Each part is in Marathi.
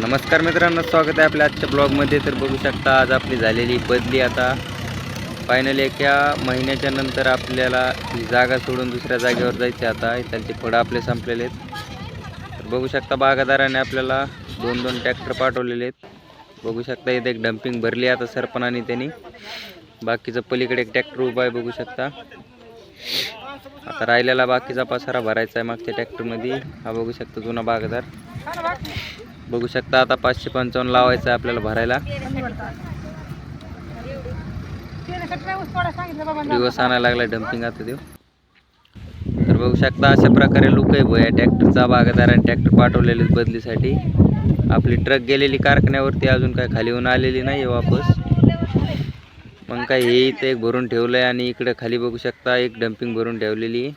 नमस्कार मित्रांनो स्वागत आहे आपल्या आजच्या ब्लॉगमध्ये. तर बघू शकता आज आपली झालेली बदली आता. फायनली एका महिन्याच्या नंतर आपल्याला ही जागा सोडून दुसऱ्या जागेवर जायचे आता. त्यांचे फळं आपले संपलेले आहेत. तर बघू शकता बागादाराने आपल्याला दोन दोन ट्रॅक्टर पाठवलेले आहेत. बघू शकता इथे एक डम्पिंग भरली आता सरपणाने त्यांनी. बाकीचं पलीकडे एक ट्रॅक्टर उभा आहे बघू शकता. आता राहिलेला बाकीचा पसारा भरायचा आहे मागच्या ट्रॅक्टरमध्ये हा बघू शकता जुना बागदार. बघू शकता आता पाचशे पंचावन्न लावायचं आहे आपल्याला भरायला. दिवस आणायला लागला डम्पिंग आता देऊ. तर बघू शकता अशा प्रकारे लुक आहे भोया. ट्रॅक्टरचा बागादाराने ट्रॅक्टर पाठवलेले आहेत बदलीसाठी. आपली ट्रक गेलेली कारखान्यावरती अजून काय खाली होऊन आलेली नाही आहे वापस. मग काय हे इथे एक भरून ठेवलं आहे आणि इकडे खाली बघू शकता एक डम्पिंग भरून ठेवलेली आहे.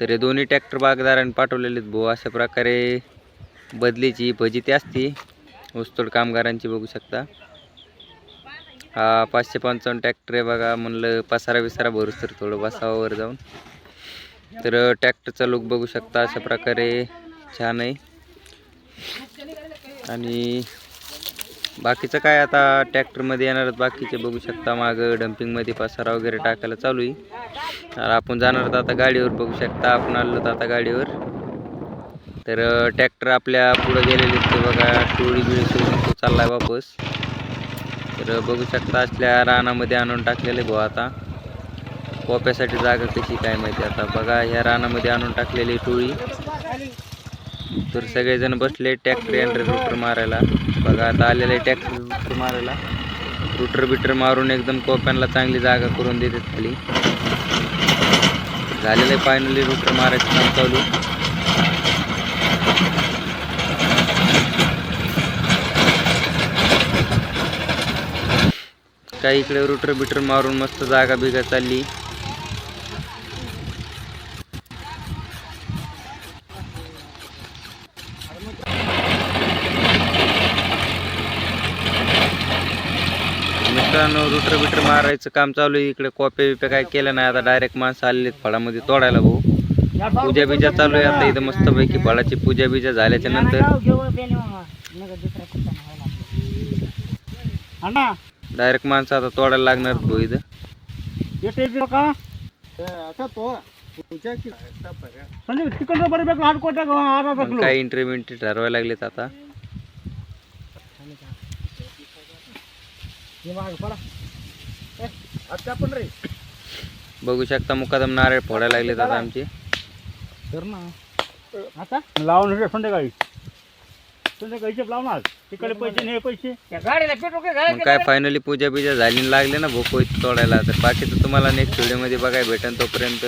तर हे दोन्ही ट्रॅक्टर बागदारांनी पाठवलेले आहेत भाऊ. अशा प्रकारे बदलीची फजिती असती. ऊसतोड कामगारांची बघू शकता. हा पाचशे पंचावन्न ट्रॅक्टर आहे बघा. म्हणलं पसारा विसारा भरूच तर थोडं बसावं वर जाऊन. तर ट्रॅक्टरचा लुक बघू शकता. अशा प्रकारे छान आहे. आणि बाकीचं काय आता ट्रॅक्टरमध्ये येणार बाकीचे बघू शकता मागं डम्पिंगमध्ये पसारा वगैरे टाकायला चालू आहे. तर आपण जाणार तर आता गाडीवर बघू शकता आपण आलो तर आता गाडीवर. तर ट्रॅक्टर आपल्या पुढं गेलेले ते बघा टोळी बिळी सोडून तो चाललाय वापस. तर बघू शकता असल्या रानामध्ये आणून टाकलेले भाऊ आता. कोप्यासाठी जागा कशी काय माहिती आता. बघा ह्या रानामध्ये आणून टाकलेली टोळी. तर सगळेजण बसले ट्रॅक्टर यंत्र रुटर मारायला. बघा आता आलेले ट्रॅक्टर रुटर मारायला. रुटर बिटर मारून एकदम कोप्यांना चांगली जागा करून देतात खाली. झालेलं आहे फायनली रुटर मारायचं काम चालू. काही इकडे रुटर बिटर मारून मस्त जागा बिगा चालली. मित्रांनो रुटर बिटर मारायचं काम चालू आहे. इकडे कॉप्या बिप्या काय केलं नाही. आता डायरेक्ट माणसं आलेली फळामध्ये तोडायला भाऊ. पूजा बिजा चालू आहे. आता इथं मस्तपैकी फळाची पूजा बिजा झाल्याच्यानंतर. डायरेक्ट माणसं आता तोडायला लागणार भाऊ इथं. काय इंटरव्ह्यू ठरवायला लागलेत आता. बघू शकता मुकादम नारळ फोडायला लागलेत आता आमचे. आता? लावून हे संध्याकाळी. संध्याकाळीचे लावणार तिकडे पैसे नाही पैसे. गाडीला पेट्रोल मग काय फायनली पूजा बिजा झाली लागले ना भोको तोडायला? तर बाकीचं तुम्हाला नेक्स्ट व्हिडिओमध्ये बघायला भेटेल तोपर्यंत.